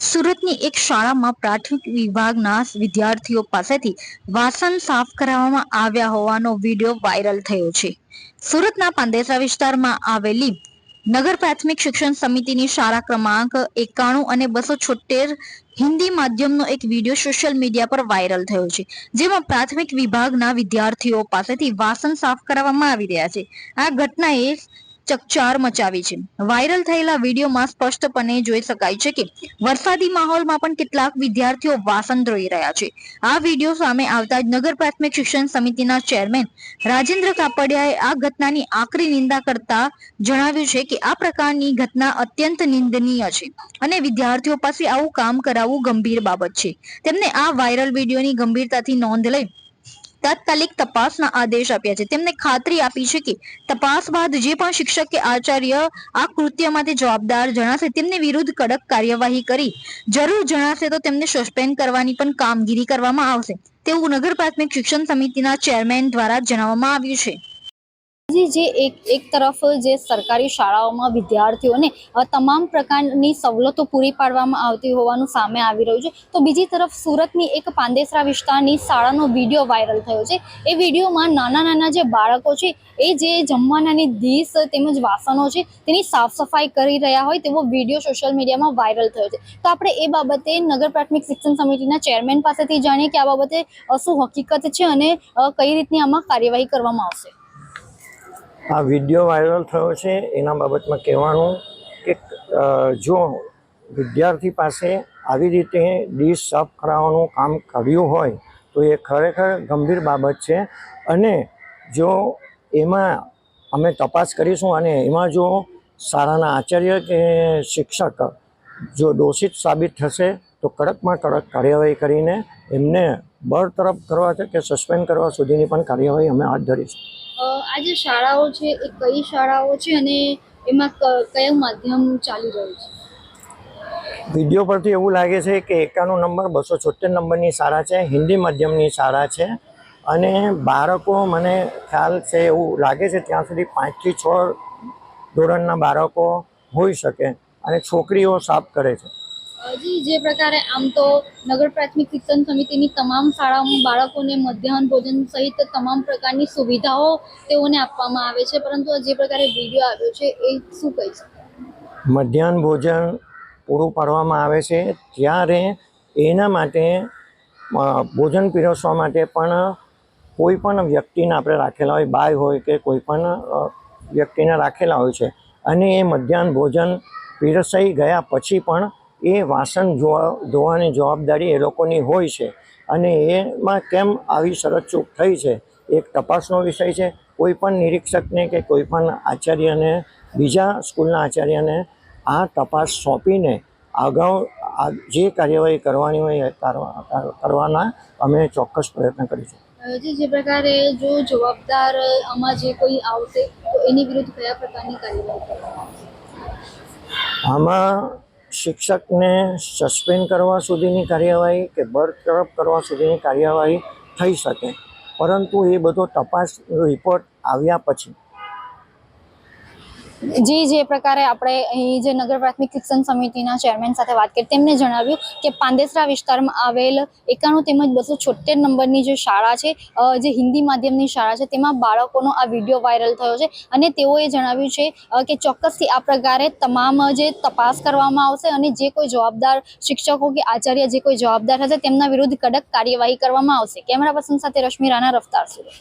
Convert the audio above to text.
સુરતની એક શાળામાં પ્રાથમિક વિભાગના વિદ્યાર્થીઓ પાસેથી વાસણ સાફ કરાવવામાં આવ્યા હોવાનો વીડિયો વાયરલ થયો છે. સુરતના પાંદેસરા વિસ્તારમાં આવેલી નગર પ્રાથમિક શિક્ષણ સમિતિની શાળા ક્રમાંક એકાણું અને બસો છોતેર હિન્દી માધ્યમનો એક વીડિયો સોશિયલ મીડિયા પર વાયરલ થયો છે, જેમાં પ્રાથમિક વિભાગના વિદ્યાર્થીઓ પાસેથી વાસણ સાફ કરાવવામાં આવી રહ્યા છે. આ ઘટનાએ ચકચાર મચાવી છે. વાયરલ થયેલા વિડીયોમાં સ્પષ્ટપણે જોઈ શકાય છે કે વરસાદી માહોલમાં પણ કેટલાક વિદ્યાર્થીઓ વાસણ ધોઈ રહ્યા છે. આ વીડિયો સામે આવતા જ નગર પ્રાથમિક શિક્ષણ સમિતિના ચેરમેન રાજેન્દ્ર કાપડિયાએ આ ઘટનાની આકરી નિંદા કરતા જણાવ્યું છે કે આ પ્રકારની ઘટના અત્યંત નિંદનીય છે અને વિદ્યાર્થીઓ પાસે આવું કામ કરાવવું ગંભીર બાબત છે. તેમને આ વાયરલ વિડીયોની ગંભીરતાથી નોંધ લઈ તાત્કાલિક તપાસના આદેશ આપ્યા છે. તેમને ખાતરી આપી છે કે તપાસ બાદ જે પણ શિક્ષક કે આચાર્ય આ કૃત્ય માટે જવાબદાર જણાશે તેમની વિરુદ્ધ કડક કાર્યવાહી કરી. જરૂર જણાશે તો તેમને સસ્પેન્ડ કરવાની પણ કામગીરી કરવામાં આવશે. તેવું નગર પ્રાથમિક શિક્ષણ સમિતિના ચેરમેન દ્વારા જણાવવામાં આવ્યું છે. જી એક એક તરફ જે સરકારી શાળાઓમાં વિદ્યાર્થીઓને તમામ પ્રકારની સવલતો પૂરી પાડવામાં આવતી હોવાનું સામે આવી રહ્યું છે. તો બીજી તરફ સુરતની એક પાંદેસરા વિસ્તારની શાળાનો વીડિયો વાયરલ થયો છે. એ વિડીયોમાં નાના નાના જે બાળકો છે, એ જે જમવાનાની ડીશ તેમજ વાસણો છે, તેની સાફ સફાઈ કરી રહ્યા હોય તેવો વીડિયો સોશિયલ મીડિયામાં વાયરલ થયો છે. તો આપણે એ બાબતે નગર પ્રાથમિક શિક્ષણ સમિતિના ચેરમેન પાસેથી જાણીએ કે આ બાબતે શું હકીકત છે અને કઈ રીતની આમાં કાર્યવાહી કરવામાં આવશે. આ વીડિયો વાયરલ થયો છે, એના બાબતમાં કહેવાનું કે જો વિદ્યાર્થી પાસે આવી રીતે ડીશ સાફ કરાવવાનું કામ કર્યું હોય, તો એ ખરેખર ગંભીર બાબત છે. અને જો એમાં અમે તપાસ કરીશું અને એમાં જો શાળાના આચાર્ય કે શિક્ષક જો દોષિત સાબિત થશે, તો કડકમાં કડક કાર્યવાહી કરીને એમને બરતરફ કરવા છે કે સસ્પેન્ડ કરવા સુધીની પણ કાર્યવાહી અમે હાથ ધરીશું આ જે શાળાઓ છે એ કઈ શાળાઓ છે અને એમાં કયું માધ્યમ ચાલી રહ્યું છે? વીડિયો પરથી એવું લાગે છે કે એકાણું નંબર બસો છોતેર નંબરની શાળા છે હિન્દી માધ્યમની શાળા છે અને બાળકો મને ખ્યાલ છે એવું લાગે છે ત્યાં સુધી પાંચથી છ ધોરણના બાળકો હોઈ શકે અને છોકરીઓ સાફ કરે છે. જી, જે પ્રકારે આમ તો નગર પ્રાથમિક શિક્ષણ સમિતિની તમામ શાળાઓમાં બાળકોને મધ્યાહન ભોજન સહિત તમામ પ્રકારની સુવિધાઓ તેઓને આપવામાં આવે છે. પરંતુ જે પ્રકારે વીડિયો આવ્યો છે, એ શું કહી શકાય મધ્યાહન ભોજન પૂરું પાડવામાં આવે છે. ત્યારે એના માટે ભોજન પીરસવા માટે પણ કોઈ પણ વ્યક્તિને આપણે રાખેલા હોય બાય હોય કે કોઈ પણ વ્યક્તિને રાખેલા હોય છે. અને એ મધ્યાહન ભોજન પીરસાઈ ગયા પછી પણ એ વાસણ ધોવા ધોવાની જવાબદારી એ લોકોની હોય છે. અને એમાં કેમ આવી શરત ચૂક થઈ છે? એક તપાસનો વિષય છે. કોઈ પણ નિરીક્ષકને કે કોઈ પણ આચાર્યને બીજા સ્કૂલના આચાર્યને આ તપાસ સોંપીને અગાઉ આ જે કાર્યવાહી કરવાની હોય કરવાના અમે ચોક્કસ પ્રયત્ન કરીશું. અ, જે પ્રકારે જો જવાબદાર આમાં જે કોઈ આવશે તો એની વિરુદ્ધ કયા પ્રકારની કાર્યવાહી કરવામાં આવશે? આમાં શિક્ષકને સસ્પેન્ડ કરવા સુધીની કાર્યવાહી કે બરતરફ કરવા સુધીની કાર્યવાહી થઈ શકે. પરંતુ એ બધો તપાસ રિપોર્ટ આવ્યા પછી જી જે પ્રકારે આપણે અહીં જે નગર પ્રાથમિક શિક્ષણ સમિતિના ચેરમેન સાથે વાત કરી, તેમણે જણાવ્યું કે પાંદેસરા વિસ્તારમાં આવેલ એકાણું તેમજ બસો છોતેર નંબરની જે શાળા છે જે હિન્દી માધ્યમની શાળા છે, તેમાં બાળકોનો આ વીડિયો વાયરલ થયો છે અને તેઓએ જણાવ્યું છે કે ચોક્કસથી આ પ્રકારે તમામ જે તપાસ કરવામાં આવશે અને જે કોઈ જવાબદાર શિક્ષકો કે આચાર્ય જે કોઈ જવાબદાર હશે તેમના વિરુદ્ધ કડક કાર્યવાહી કરવામાં આવશે. કેમેરા પર્સન સાથે રશ્મિ રાણા, રફતાર સુરત.